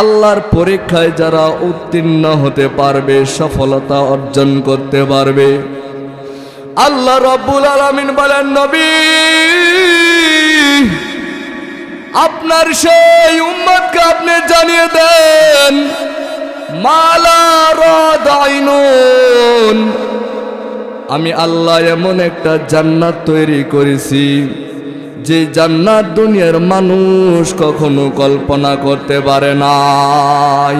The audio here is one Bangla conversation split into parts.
আল্লাহর পরীক্ষায় যারা উত্তীর্ণ হতে পারবে, সফলতা অর্জন করতে পারবে। আল্লাহ রব্বুল আলামিন বলেন, নবী, আপনার সেই উম্মতকে আপনি জানিয়ে দেন, মালা আমি আল্লাহ এমন একটা জান্নাত তৈরি করেছি। যে জান্নাত দুনিয়ার মানুষ কখনো কল্পনা করতে পারে নাই।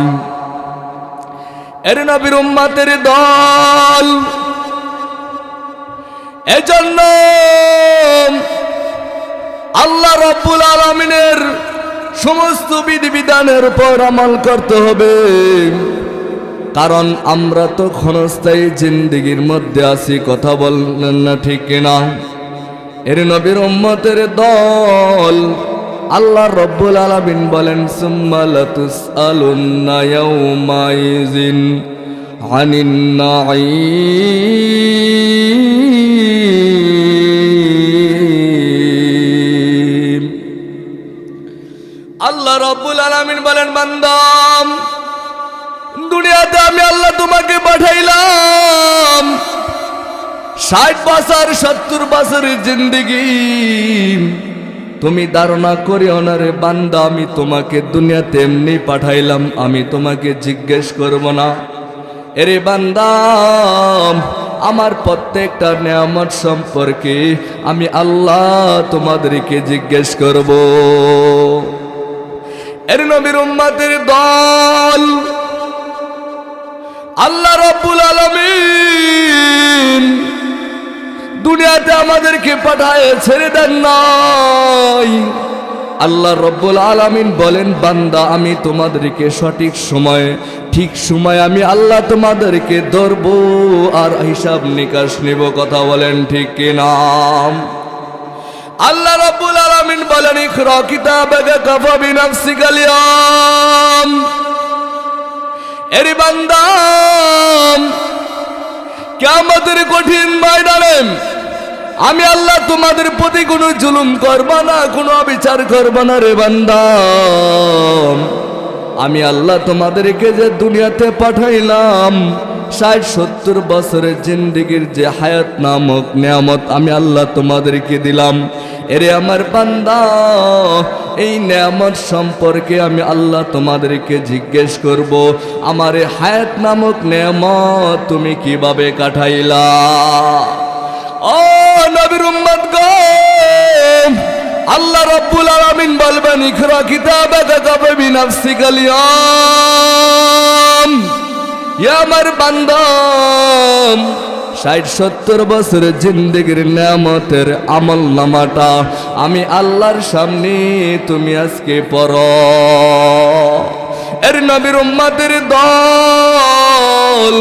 এর নবীর উম্মাতের দল। এজন্য আল্লাহ রব্বুল আলমিনের সমস্ত বিধিবিধানের উপর আমল করতে হবে। কারণ আমরা তো ক্ষণস্থায়ী জিন্দিগির মধ্যে আছি, কথা বললেন না ঠিক কিনা? এর নবীর উম্মতের দল। আল্লাহ রব্বুল আলামিন বলেন, সুম্মা লাতুসআলুন্না ইয়াউমাইযিন আনিন নাঈম আল্লাহ রব্বুল বলেন বান্দাম দুনিয়াতে আমি আল্লাহ তোমাকে পাঠাইলাম। ষাট বছর, সত্তর বছরের জিন্দিগি। তুমি ধারণা করি অনারে বান্দা, আমি তোমাকে দুনিয়াতে এমনি পাঠাইলাম, আমি তোমাকে জিজ্ঞেস করব না। এরে বান্দাম আমার প্রত্যেকটা নিয়ামত সম্পর্কে আমি আল্লাহ তোমাদেরকে জিজ্ঞেস করব। এর নবীর উম্মাদের দল, আল্লাহ রব্বুল আলমিন দুনিয়াতে আমাদেরকে পাঠায়, ছেড়ে দেন নাই। আল্লাহ রব্বুল আলামিন বলেন, বান্দা, আমি তোমাদেরকে সঠিক সময়ে, ঠিক সময় আমি আল্লাহ তোমাদেরকে ধরব আর হিসাব নিকাশ নিব, কথা বলেন ঠিক নাম আল্লাহ রব্বুল আলামিন বলেন কঠিন ময়দানে আমি আল্লাহ তোমাদের প্রতি কোনো জুলুম করব না, কোনো অবিচার করব না রে বান্দা। আমি আল্লাহ তোমাদেরকে যে দুনিয়াতে পাঠাইলাম, ষাট সত্তর বছরের জিন্দিগির যে হায়াত নামক নিয়ামত আমি আল্লাহ তোমাদেরকে দিলাম। এরে আমার বান্দা, এই নিয়ামত সম্পর্কে আমি আল্লাহ তোমাদেরকে জিজ্ঞেস করব, আমার এই হায়াত নামক নিয়ামত তুমি কীভাবে কাটাইলা? ও আল্লাহ রব্বুল আলামিন বলবেন ইকরা কিতাবাকা কাফা বিনাফসিকাল ইয়াম ইয়া আমার বান্দাম ষাট সত্তর বছরের জিন্দগির নিয়ামতের আমল নামাটা আমি আল্লাহর সামনে তুমি আজকে পড়। এর নবীর উম্মাদের দল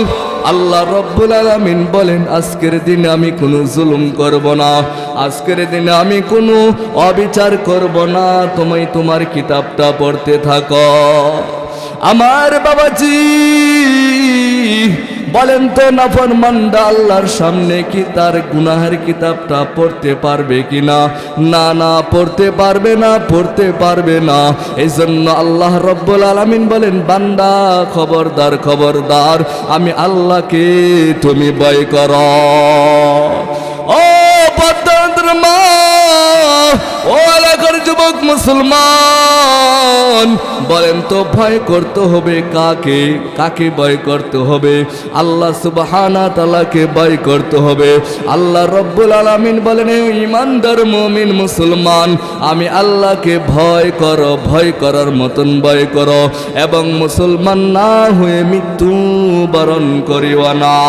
আল্লাহ রব্বুল আলমিন বলেন, আজকের দিনে আমি কোনো জুলুম করব না। আজকের দিনে আমি কোনো অবিচার করব না। তুমি তোমার কিতাবটা পড়তে থাকো। আমার বাবাজি বলেন তো নফর মান্ডা আল্লাহর সামনে কি তার গুনাহের কিতাবটা পড়তে পারবে কি না না না পড়তে পারবে না, পড়তে পারবে না। এই জন্য আল্লাহ রব্বুল আলমিন বলেন, বান্দা, খবরদার খবরদার, আমি আল্লাহকে তুমি বয় কর। ও এলাকার যুবক মুসলমান, বলেন তো ভয় করতে হবে কাকে? কাকে ভয় করতে হবে? আল্লাহ সুবহানা তালাকে ভয় করতে হবে। আল্লাহ রব্বুল আলামিন বলেন "হে ইমানদার মুমিন মুসলমান, আমি আল্লাহকে ভয় করো, ভয় করার মতন ভয় করো এবং মুসলমান না হয়ে মৃত্যু বরণ করিও না।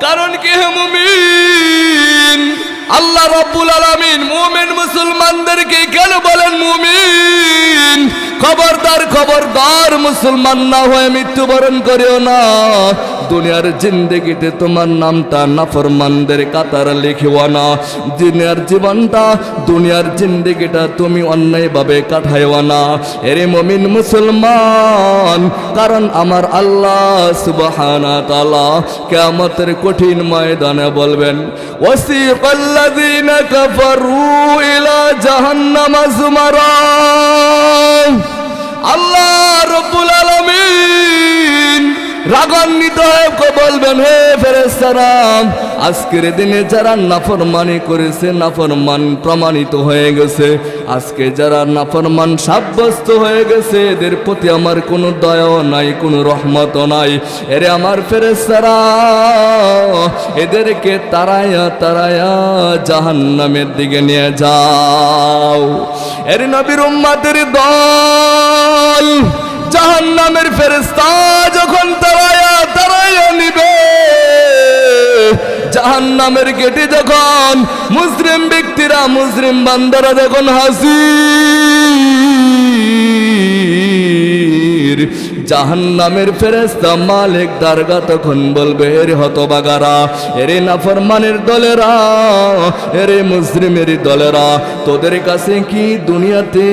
কারণ কি হে মুমিন? আল্লাহ রব্বুল আলামিন মুমিন মুসলমানদেরকে কেন বলেন মুমিন? খবরদার খবরদার মুসলমান না হয়ে মৃত্যুবরণ করিও না। দুনিয়ার জিন্দগিতে তোমার নামটা নাফরমানদের কাতার লিখিও না। দুনিয়ার জীবনটা, দুনিয়ার জিন্দগিটা তুমি অন্যায়ভাবে কাটাইও না। এরে মমিন মুসলমান, কারণ আমার আল্লাহ সুবহানা তাআলা কিয়ামতের কঠিন ময়দানে বলবেন, ওয়াসিকাল্লাযীনা কাফারু ইলা জাহান্নামা যুমারা রাগান্বিত হয়ে বলবেন, হে ফেরেস্তারাম আজকের দিনে যারা নাফরমানি করেছে, নাফরমান প্রমাণিত হয়ে গেছে। আজকে যারা নাফরমান সাব্যস্ত হয়ে গেছে, এদের প্রতি আমার কোনো দয়াও নাই, কোনো রহমতও নাই। এরে আমার ফেরেস্তারা এদেরকে তারায়া তারায়া জাহান্নামের দিকে নিয়ে যাও। এর নবীর উম্মাদের দল জাহান্নামের ফেরেস্তা জাহান্নামের গেটে যখন মুসলিম ব্যক্তিরা মুসলিম বান্দারা যখন হাসির জাহান্নামের ফেরেস্তা মালিক দারগা তখন বলবে, এর হতবাগারা, এরে নাফরমানের দলেরা, এরে মুসলিমের দলেরা, তোদের কাছে কি দুনিয়াতে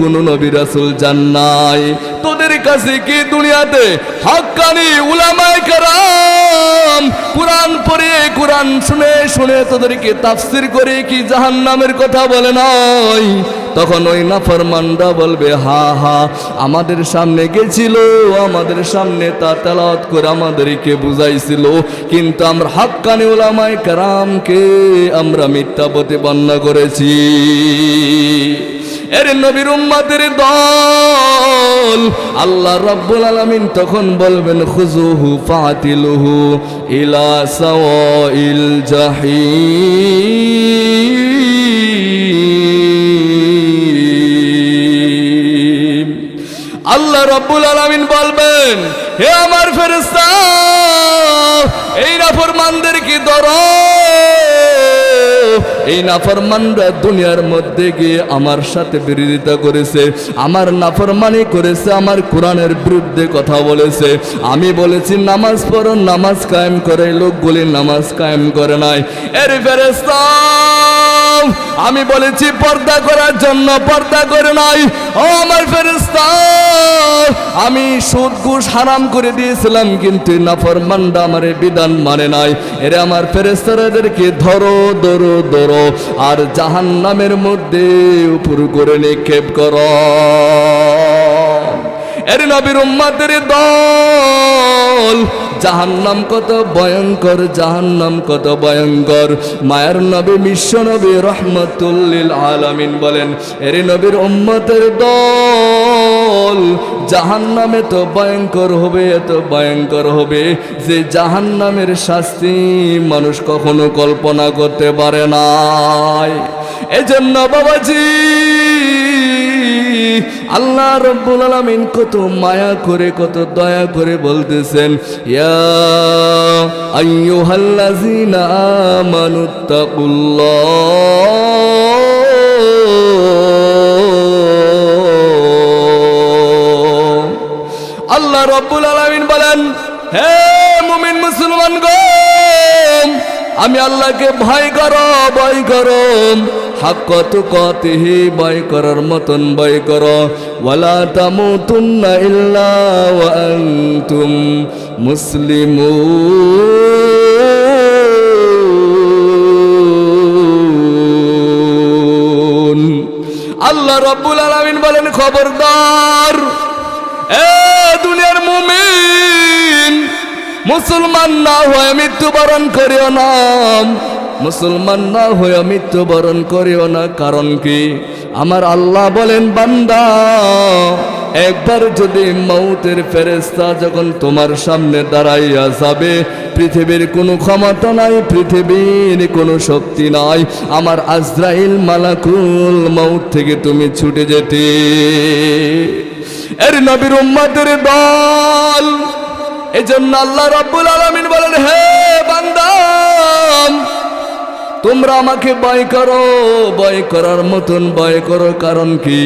কোনো নবী রাসূল জান নাই? তোদের কাছে কি দুনিয়াতে হক্কানি উলামায়ে কেরাম কোরআন পড়ে, কোরআন শুনে শুনে তোদেরকে তাফসির করে কি জাহান্নামের কথা বলে নাই? তখন ওই নাফরমানরা বলবে, হা হা, আমাদের সামনে গেছিল, আমাদের সামনে তা তেলাওয়াত করে আমাদেরকে বুঝাইছিল। কিন্তু আমরা হাক্কানি ওলামায় কারামকে আমরা মিথ্যা প্রতিপন্ন করেছি। এর নবীর উম্মাদের দল। আল্লাহ রাব্বুল আলামিন তখন বলবেন খুজুহু ফাতিলুহু ইলা সাওয়াইল জাহিম। আল্লাহ রব্বুল আলামিন বলবেন, হে আমার ফেরেশতা, এই নাফরমানদেরকে ধরো এই নাফরমানরা দুনিয়ার মধ্যে গিয়ে আমার সাথে বিরোধিতা করেছে, আমার নাফরমানি করেছে, আমার কোরআনের বিরুদ্ধে কথা বলেছে। আমি বলেছি, নামাজ পড়ো, নামাজ কায়েম করে, লোকগুলি নামাজ কায়েম করে নাই। এর ফেরেশতা! আমি বলেছি পর্দা করার জন্য পর্দা করে নাই। ও আমার ফেরেশতা, আমি সুদ ঘুষ হারাম করে দিয়েছিলাম, কিন্তু নাফরমানরা আমার এই বিধান মানে নাই। এরা আমার ফেরেস্তারাদেরকে ধরো ধরো ধরো, আর জাহান্নামের মধ্যে উপর করে নিক্ষেপ করো। এর নবীর উম্মাদের দল জাহান্নাম কত ভয়ঙ্কর, জাহান্নাম কত ভয়ঙ্কর। মায়ের নবী, বিশ্ব নবী রহমতুল্লিল আলামিন বলেন, এর নবীর উম্মতের দল, জাহান্নামে তো ভয়ঙ্কর হবে, এত ভয়ঙ্কর হবে। যে জাহান্নামের শাস্তি মানুষ কখনো কল্পনা করতে পারে নাই। এজন্য বাবাজি আল্লাহ রব্বুল আলামিন কত মায়া করে, কত দয়া করে বলতেছেন, ইয়া আমানুত্তাকুল্লাহ আল্লাহ রব্বুল আলামিন বলেন, হে মুমিন মুসলমান গো আমি আল্লাহকে ভয় করো ভয় করো। হাক্কত কতিহি ভয় করার মতন ভয় করো। ওয়ালা তামুতুন্না ইল্লা ওয়া আনতুম মুসলিমুন। আল্লাহ রব্বুল আলামিন বলেন, খবরদার। এ দুনিয়ার মুমিন, মুসলমান না হয়ে মৃত্যুবরণ করিও না। মুসলমান না হয়ে মৃত্যুবরণ করিও না, কারণ কি? আমার আল্লাহ বলেন, বান্দা, একবার যদি মৌতের ফেরেস্তা যখন তোমার সামনে দাঁড়াইয়া যাবে, পৃথিবীর কোনো ক্ষমতা নাই, পৃথিবীর কোনো শক্তি নাই, আমার আজরাইল মালাকুল মৌত থেকে তুমি ছুটে যেতে। এর নবীর উম্মাদের দল। এজন্য আল্লাহ রাব্বুল আলামিন বলেন, হে বান্দা তোমরা আমাকে ভয় করো। ভয় করার মতন ভয় করো কারণ কি?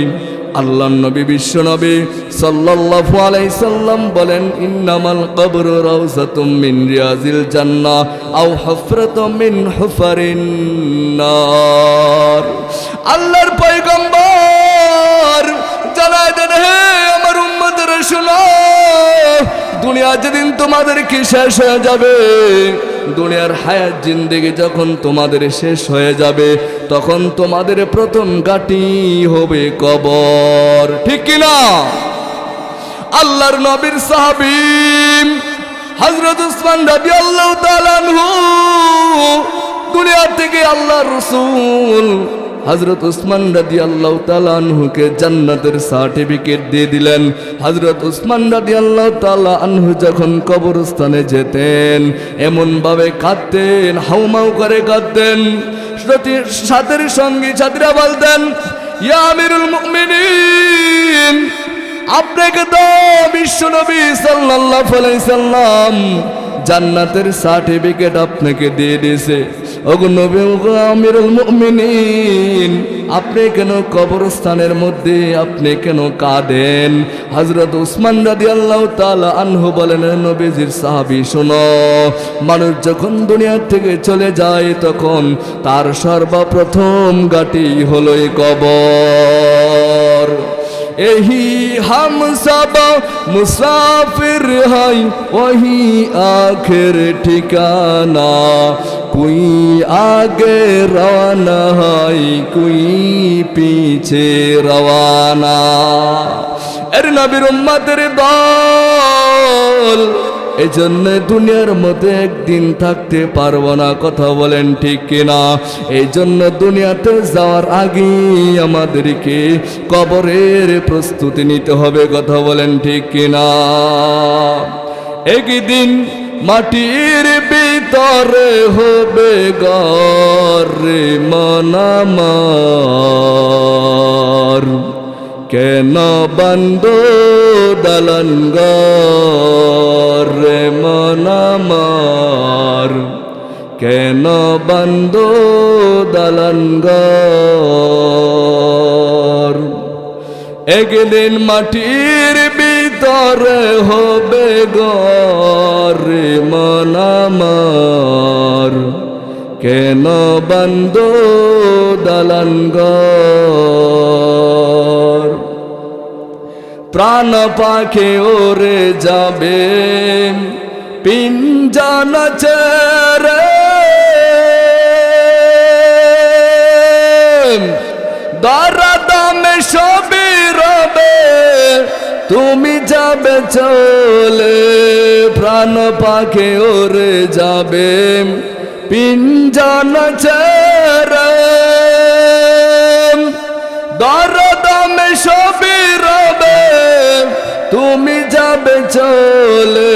আল্লাহ নবী, বিশ্ব নবী সাল্লাল্লাহু আলাইহি সাল্লাম বলেন, ইন্নামাল কবরু রাউসাতুম মিন রিয়াজিল জান্নাহ আও হুফরাতুম মিন হুফারিন আল্লাহর পয়গম্বর জানায় দেন, হে আমার উম্মতের শোনো, দুনিয়া যেদিন তোমাদেরকে শেষ হয়ে যাবে দুনিয়ার হায়াত জিন্দেগি যখন তোমাদের শেষ হয়ে যাবে, তখন তোমাদের প্রথম গাটি হবে কবর। ঠিক কিনা আল্লাহর নবীর সাহাবিম হজরত উসমান রাজি আল্লাহ দুনিয়ার থেকে আল্লাহ রসুল হজরত উসমান রাদি আল্লাহ জান্নাতের সার্টিফিকেট দিয়ে দিলেন। হজরত উসমান রাদি আল্লাহ আনহু যখন কবরস্থানে যেতেন, এমনভাবে কাঁদতেন, হাউমাউ করে কাঁদতেন। সাথী- সাথের সঙ্গী ছাত্রীরা বলতেন আপনাকে তো বিশ্ব নবী আলাইহি সাল্লাম জান্নাতের সার্টিফিকেট আপনাকে দিয়ে দিয়েছে। আপনি কেন কবরস্থানের মধ্যে, আপনি কেন কাঁদেন? হজরত উসমান রাজি আল্লাহ তালা আনহু বলেন নবীজির সাহাবি, শোনো, মানুষ যখন দুনিয়ার থেকে চলে যায়, তখন তার সর্বপ্রথম গাটি হলো কবর। এহি হাম সব মুসাফির হাই ওহি আখের ঠিকানা। কুই আগে রওনা হয়, কুই পিছে রওনা এর নবীর উম্মাতের দল এই জন্য দুনিয়ার মধ্যে একদিন থাকতে পারব না, কথা বলেন ঠিক কিনা? এই জন্য দুনিয়াতে যাওয়ার আগে আমাদেরকে কবরের প্রস্তুতি নিতে হবে, কথা বলেন ঠিক কিনা? একই দিন মাটির ভিতরে হবে গরে মনামার। কেন বন্ধ দলন রে মনামার? কেন বন্ধ দলন একদিন মাটির ভিতরে হবে গরে মনামার। কেন বন্ধ দলন প্রাণ পাখে ওরে যাবে পিঞ্জন চেরে দারা দামে সবই তুমি যাবে চলে, প্রাণ পাখে ওরে যাবে। পিঞ্জন চেরে দরদমে সবই রবে, তুমি যাবে চলে।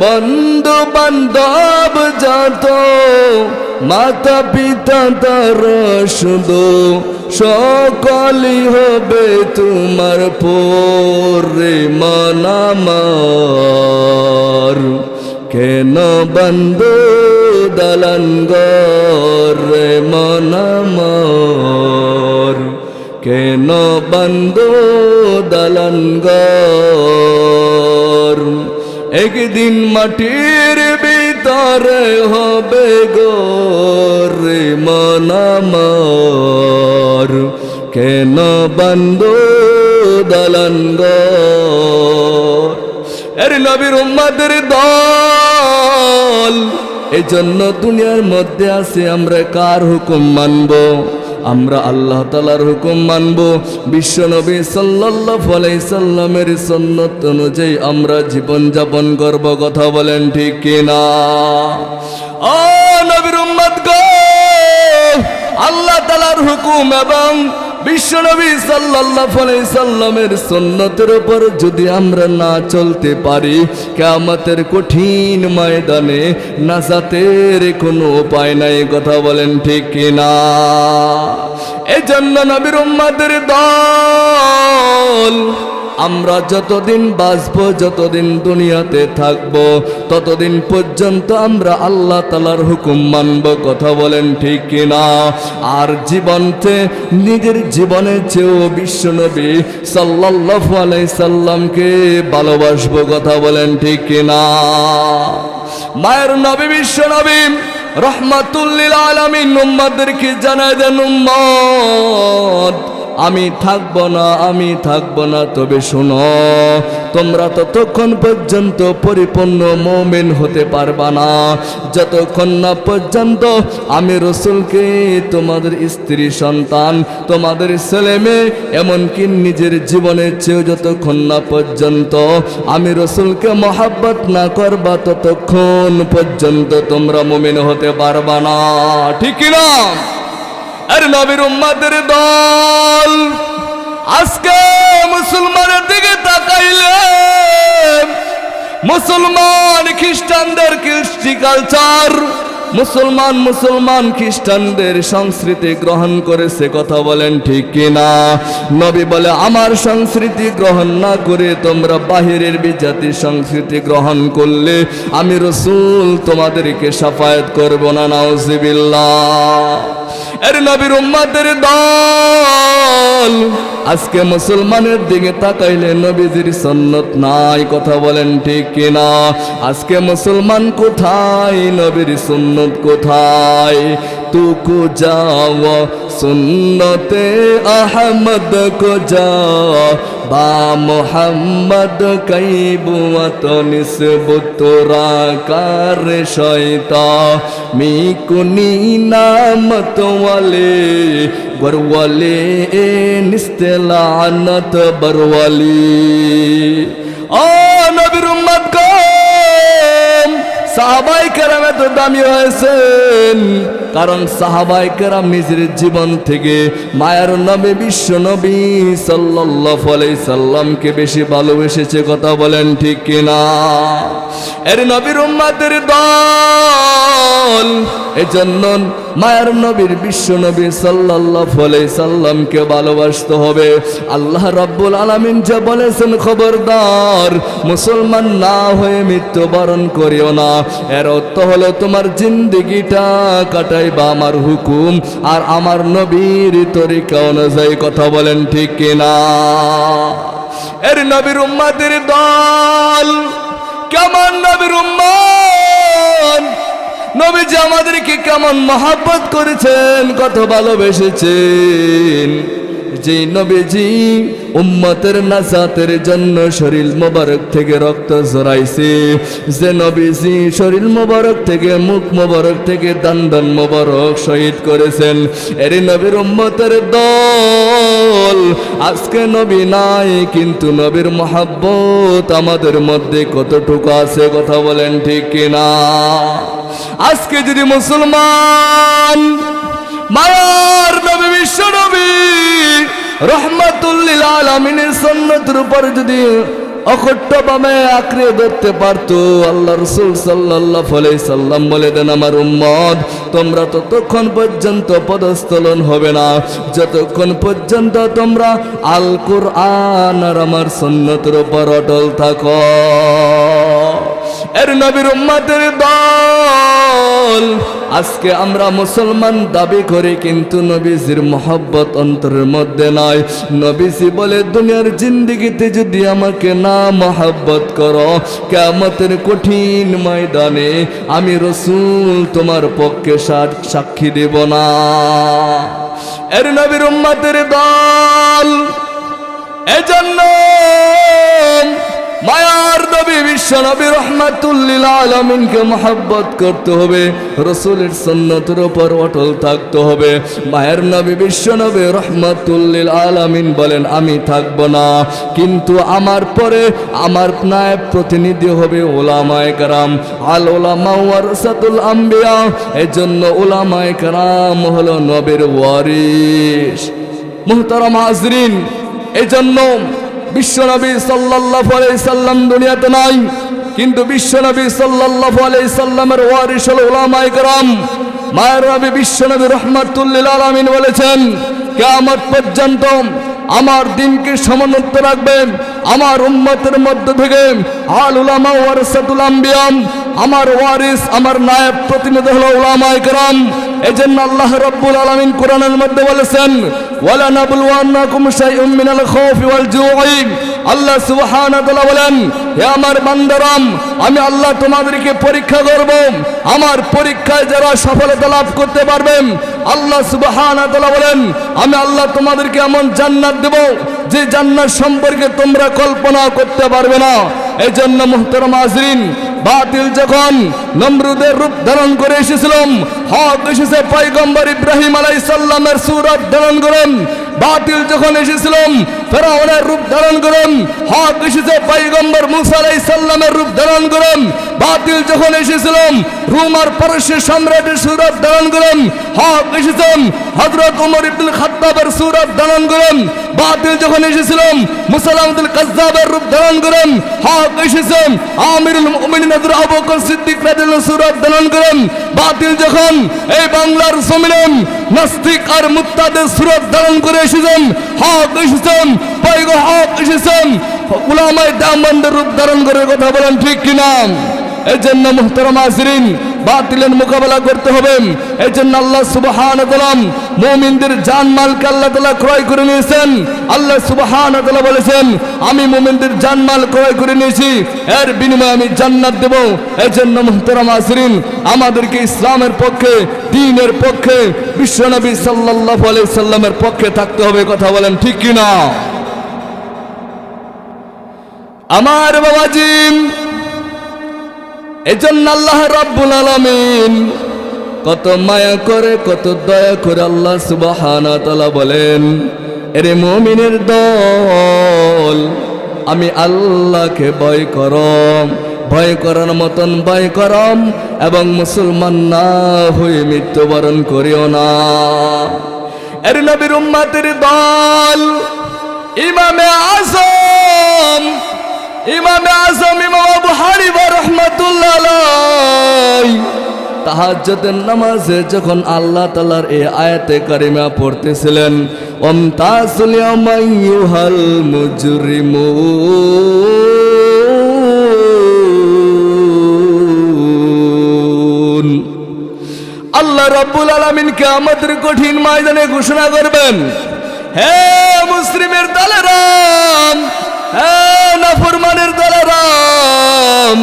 বন্ধু বান্ধব যত মাতা পিতা তার শুধু সকলই হবে তোমার পরে মানামার। কেন বন্ধু দলন গরে মনামর? কেন বন্ধু দলন গর একদিন মাটির ভিতরে হবে গোরে মনামার। কেন বন্ধু দলন গর এর নবীর উম্মাদের দল এই জন্য দুনিয়ার মধ্যে আছে আমরা কার হুকুম মানব? আমরা আল্লাহ তালার হুকুম মানব। বিশ্বনবী সাল্লাহ ফলাই সাল্লামের সন্ন্যত অনুযায়ী আমরা জীবন যাপন করব, কথা বলেন ঠিক কিনা? ও নবীর আল্লাহ তালার হুকুম এবং বিশ্বনবী সাল্লামের সুন্নতের উপর যদি আমরা না চলতে পারি, কিয়ামতের কঠিন ময়দানে নাজাতের কোনো উপায় নাই, কথা বলেন ঠিক কিনা? এজন্য নবীর উম্মাদের দল আমরা যতদিন বাঁচব, যতদিন দুনিয়াতে থাকব, ততদিন পর্যন্ত আমরা আল্লাহ তালার হুকুম মানব। কথা বলেন ঠিক কিনা? আর জীবনতে, নিজের জীবনের চেয়েও বিশ্বনবী সাল্লাল্লাহু আলাই সাল্লামকে ভালোবাসবো। কথা বলেন ঠিক কিনা? মায়ের নবী বিশ্বনবী রহমাতুল্লিল আলামিন, উম্মাদেরকে জানায় দেন উম্মত আমি থাকব না, আমি থাকব না, তবে শোনো, তোমরা ততক্ষণ পর্যন্ত পরিপূর্ণ মোমেন হতে পারবা না। যতক্ষণ না পর্যন্ত আমি রসুলকে, তোমাদের স্ত্রী, সন্তান, তোমাদের ছেলে মেয়ে, এমনকি নিজের জীবনের চেয়েও যতক্ষণ না পর্যন্ত আমি রসুলকে মহাব্বত না করবা, ততক্ষণ পর্যন্ত তোমরা মোমেন হতে পারবা না। ঠিক না আর নবীর উম্মাদের দল। আজকে মুসলমানের দিকে তাকাইলে মুসলমান খ্রিস্টানদের কৃষ্টি কালচার, মুসলমান মুসলমান খ্রিস্টানদের সংস্কৃতি গ্রহণ করেছে, কথা বলেন ঠিক কিনা? নবী বলে, আমার সংস্কৃতি গ্রহণ না করে তোমরা বাহিরের বিজাতি সংস্কৃতি গ্রহণ করলে আমি রসুল তোমাদেরকে সাফায়াত করব না, নাউজিবিল্লাহ। এর নবীর উম্মাদের দল। আজকে মুসলমানের দিকে তাকাইলে নবীজির সন্নত নাই, কথা বলেন ঠিক কিনা? আজকে মুসলমান কোথায়? নবীর সুন্নত কোথায়? তুকু যাও সুন্নতে আহমদ কো যা বা মোহাম্মদ কৈবুয়ত নিসবত রাকার শয়তা মি কুনি নামত ওয়ালে বরওয়ালে এ নিস্তেলানত বরওয়ালি ও নবীর উম্মত কম সাহাবাই কেরাম এত দামি হয়েছেন কারণ সাহাবাই কেরাম নিজের জীবন থেকে মায়ার নবী বিশ্ব নবী আলাইহি সাল্লামকে বেশি ভালোবেসেছে কথা বলেন ঠিক কিনা? এর নবীর উম্মাদের দল। এজন্য মায়ার নবীর বিশ্ব নবী সাল্লাল্লাহু আলাইহি সাল্লামকে ভালোবাসতে হবে। আল্লাহ রাব্বুল আলামিন যা বলেছেন খবরদার, মুসলমান না হয়ে মৃত্যুবরণ করিও না। এর অর্থ হলো তোমার জিন্দিগিটা কাটাইবা আমার হুকুম, আর আমার নবীর তরিকা অনুযায়ী কথা বলেন ঠিক কিনা? এর নবীর উম্মাদের দল কেমন নবীর উম্মান নবীজি আমাদেরকে কেমন মহাব্বত করেছেন, কত ভালোবেসেছেন? যে নবীজি, উম্মতের নাজাতের জন্য শরীর মোবারক থেকে রক্ত জড়াইছে যে নবীজি শরীর মোবারক থেকে, মুখ মোবারক থেকে, দান্দন মোবারক শহীদ করেছেন এর নবীর উম্মতের দল। আজকে নবী নাই, কিন্তু নবীর মহাব্বত আমাদের মধ্যে কতটুকু আছে কথা বলেন ঠিক কিনা? আজকে যদি মুসলমান মায়ার নবী, বিশ্ব নবী রহমাতুল্লিল আলমিনের সন্ন্যতের উপর যদি অকট্টভাবে আঁকড়ে ধরতে পারতো, আল্লাহ রসুল সাল্লাহ ফলে সাল্লাম বলে দেন, আমার উম্মদ তোমরা ততক্ষণ পর্যন্ত পদস্থলন হবে না। যতক্ষণ পর্যন্ত তোমরা আল কোরআন আর আমার সন্ন্যতের উপর অটল থাকো। এর নবীর উম্মাদের দল। আজকে আমরা মুসলমান দাবি করি, কিন্তু নবীজির মহব্বত অন্তরের মধ্যে নয় নবীজি বলে, দুনিয়ার জিন্দিগিতে যদি আমাকে না মহব্বত করো কেমতের কঠিন ময়দানে আমি রসুল তোমার পক্ষে সাক্ষী দেব না। এর নবীর উম্মাদের দল। এজন্য মায়ার নবী, বিশ্ব নবী রহমাতুল্লিল আলমিনকে মহাব্বত করতে হবে, রসুলের সন্ন্যতের উপর অটল থাকতে হবে। মায়ের নবী, বিশ্ব নবী রহমাতুল্লিল আলমিন বলেন, আমি থাকব না, কিন্তু আমার পরে আমার নায়ব প্রতিনিধি হবে ওলামায় কারাম। আল ওলামা ওয়ারসাতুল আম্বিয়া, এজন্য ওলামায় কারাম হলো নবীর ওয়ারিস মুহতারাম হাজরিন, এজন্য বিশ্বনবী সাল্লাল্লাহু আলাইহি সাল্লাম দুনিয়াতে নাই। কিন্তু বিশ্বনবী সাল্লাল্লাহু আলাইহি সাল্লামের ওয়ারিস হলো উলামায়ে কেরাম। মায়ের নবী বিশ্বনবী রহমাতুল্লিল আলামিন বলেছেন, কিয়ামত পর্যন্ত আমার দিনকে সমুন্নত রাখবেন। আমার উম্মতের মধ্য থেকে আল উলামা ওয়ারসাতুল আম্বিয়াম আমার ওয়ারিস আমার নায়েব প্রতিনিধি হলো উলামায়ে কেরাম। এজন্য আল্লাহ রাব্বুল আলামিন কোরআনের মধ্যে বলেছেন, ওয়ালা নাবলুওয়ান্নাকুম শাইউম মিনাল খাউফি ওয়াল জু'i আল্লাহ সুবহান বলেন, হে আমার বান্দারাম, আমি আল্লাহ তোমাদেরকে পরীক্ষা করব। আমার পরীক্ষায় যারা সফলতা লাভ করতে পারবেন, আল্লাহ সুবহান বলেন, আমি আল্লাহ তোমাদেরকে এমন জান্নাত দেব, যে জান্নাত সম্পর্কে তোমরা কল্পনা করতে পারবে না। এই জন্য মুহতারাম আজরিন বাতিল যখন নমরুদের রূপ ধারণ করে এসেছিলাম, হক এসেছে পয়গম্বর ইব্রাহিম আলাই সাল্লামের সুরত ধারণ করেন। বাতিল যখন এসেছিলাম, ফেরাউনের রূপ ধারণ করেন। হক এসেছে পয়গম্বর মুসা আলাই সাল্লামের রূপ ধারণ করেন। বাতিল যখন এসেছিলাম, রুম আর সম্রাটের সুরত ধারণ করেন। হক এসেছেন হজরত উমর ইবনুল খাত্তাবের সুরত ধারণ করেন। বাতিল যখন এসেছিলাম মুসালামদুল কাজ্জাবের রূপ ধারণ করেন। হক এসেছেন আমিরুল মুমিনিন হযরত সিদ্দিক সুরত বাতিল যখন এই বাংলার জমিনে নাস্তিক আর মুত্তাদের সুরত ধারণ করে এসেছেন, হক এসেছেন পয়গ হক এসেছেন, উলামায়ে রূপ ধারণ করে কথা বলেন ঠিক কিনা? এই জন্য মুহতারাম আসরিন বাতিলের মোকাবেলা করতে হবে। এই জন্য আল্লাহ সুবহান মুমিনদের জান মালকে আল্লাহ তালা ক্রয় করে নিয়েছেন। আল্লাহ সুবহান বলেছেন, আমি মুমিনদের জান মাল ক্রয় করে নিয়েছি। এর বিনিময়ে আমি জান্নাত দেব। এই জন্য মুহতারাম আসরিন আমাদেরকে ইসলামের পক্ষে দিনের পক্ষে, বিশ্বনবী সাল্লাল্লাহু আলাইহি সাল্লামের পক্ষে থাকতে হবে। কথা বলেন ঠিক কিনা? আমার বাবাজি এজন্য আল্লাহ রাব্বুল আলামিন কত মায়া করে, কত দয়া করে আল্লাহ তাআলা বলেন, এরে মুমিনের দল, আমি আল্লাহকে ভয় করম, ভয় করার মতন ভয় করম এবং মুসলমান না হয়ে মৃত্যুবরণ করিও না। এর নবীর উম্মাতের দল, ইমামে আজম ইমামে আজম, ইমাম আবু হানিফা রাহমাতুল্লাহ তাহাজ্জুদের নামাজে যখন আল্লাহ তাআলার এই আয়াতে কারিমা পড়তেছিলেন ওম তাসুল ইয়ামাইয়ুহাল মুজরিমুন। আল্লাহ রাব্বুল আলামিনকে আমাদের কঠিন ময়দানে ঘোষণা করবেন, হে মুসলিমের দলেরাম হে নাফরমানের দলেরাম।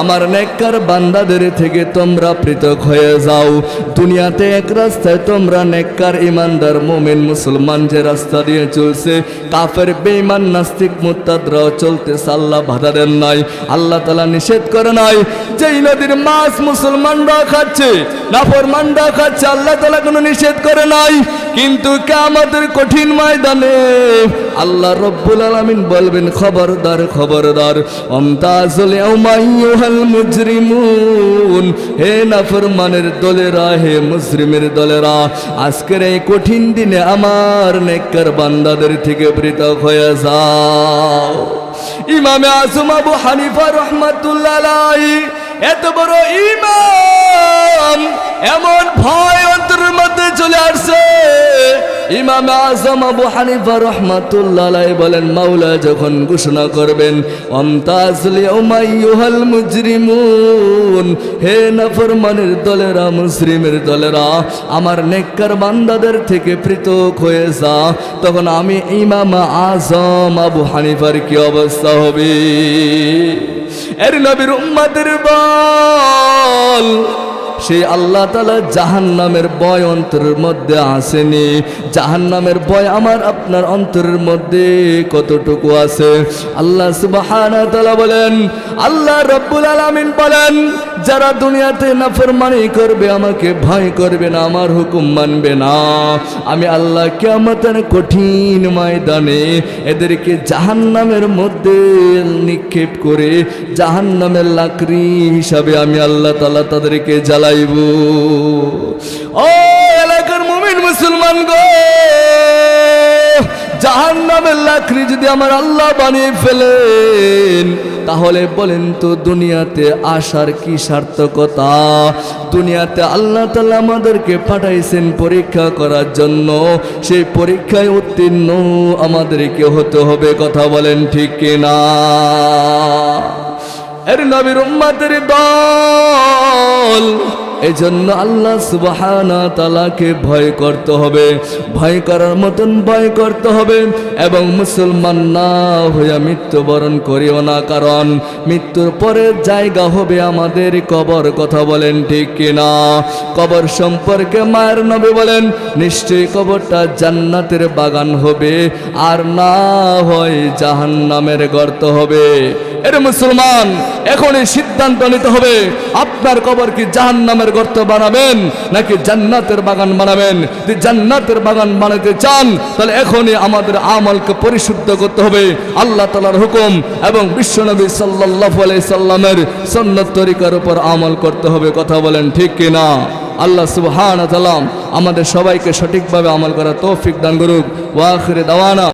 আমার নেককার বান্দাদের থেকে তোমরা পৃথক হয়ে যাও। দুনিয়াতে এক রাস্তায় তোমরা নেককার ইমানদার মোমেন মুসলমান যে রাস্তা দিয়ে চলছে, কাফের, বেঈমান, নাস্তিক, মুত্তাদরাও চলতে আল্লাহ বাধা দেন নাই। আল্লাহ তালা নিষেধ করে নাই, যেই নদীর মাছ মুসলমানরা খাচ্ছে, নাফরমানরা খাচ্ছে, আল্লাহ তালা কোনো নিষেধ করে নাই। কিন্তু কে আমাদের কঠিন ময়দানে আল্লাহ রব্বুল আলামিন বলবেন, খবরদার খবরদার অমতাজুল ইয়াউমাইয়ুহাল মুজরিমুন। হে নাফরমানের দলেরা, হে মুসলিমের দলেরা, আজকের এই কঠিন দিনে আমার নেককার বান্দাদের থেকে পৃথক হয়ে যাও। ইমামে আজম আবু হানিফা রহমাতুল্লাহ এত বড় ইমাম, এমন ইমাম আজম আবু হানিফা রহমাতুল্লাহ বলেন, মাওলা যখন ঘোষণা করবেন অমতাজলি উমাইয়ুহাল মুজরিমুন হে নাফরমানের দলেরা, মুসলিমের দলেরা, আমার নেককার বান্দাদের থেকে পৃথক হয়ে যা। তখন আমি ইমাম আজম আবু হানিফার কি অবস্থা হবে? এর নবীর উম্মাদের বল। সেই আল্লাহ তালা জাহান নামের বয় অন্তরের মধ্যে আসেনি। জাহান নামের বয় আমার আপনার অন্তরের মধ্যে কতটুকু আছে? আল্লাহ সুবাহানা তালা বলেন, আল্লাহ রব্বুল আলামিন বলেন, যারা দুনিয়াতে নাফরমানি করবে, আমাকে ভয় করবে না, আমার হুকুম মানবে না। আমি আল্লাহ কেমতের কঠিন ময়দানে এদেরকে জাহান নামের মধ্যে নিক্ষেপ করে জাহান নামের লাকড়ি হিসাবে আমি আল্লাহ তালা তাদেরকে জ্বালাইব ও এলাকার মুমিন মুসলমান গো জাহান নামের লাকড়ি যদি আমার আল্লাহ বানিয়ে ফেলেন, তাহলে বলেন তো দুনিয়াতে আসার কি সার্থকতা? দুনিয়াতে আল্লাহ তালা আমাদেরকে পাঠাইছেন পরীক্ষা করার জন্য, সেই পরীক্ষায় উত্তীর্ণ আমাদেরকে হতে হবে, কথা বলেন ঠিক কিনা? এর নবীর উম্মাদের দল। এই জন্য আল্লাহ সুবাহানা তালাকে ভয় করতে হবে। ভয় করার মতন ভয় করতে হবে এবং মুসলমান না হইয়া মৃত্যুবরণ করিও না, কারণ মৃত্যুর পরের জায়গা হবে আমাদের কবর, কথা বলেন ঠিক কিনা? কবর সম্পর্কে মায়ের নবী বলেন, নিশ্চয়ই কবরটা জান্নাতের বাগান হবে আর না হয় জাহান্নামের গর্ত হবে। এর মুসলমান, এখনই সিদ্ধান্ত নিতে হবে, আপনার কবর কি জাহান্নামের গর্ত বানাবেন, নাকি জান্নাতের বাগান বানাবেন? যদি জান্নাতের বাগান বানাতে চান, তাহলে এখনই আমাদের আমলকে পরিশুদ্ধ করতে হবে। আল্লাহ তালার হুকুম এবং বিশ্বনবী সাল্লাহ সাল্লামের সন্ন্যত তরিকার উপর আমল করতে হবে। কথা বলেন ঠিক কিনা? আল্লাহ সুবহান আমাদের সবাইকে সঠিকভাবে আমল করা তৌফিক দান করুক। ওয়াখিরে দাওয়ানা।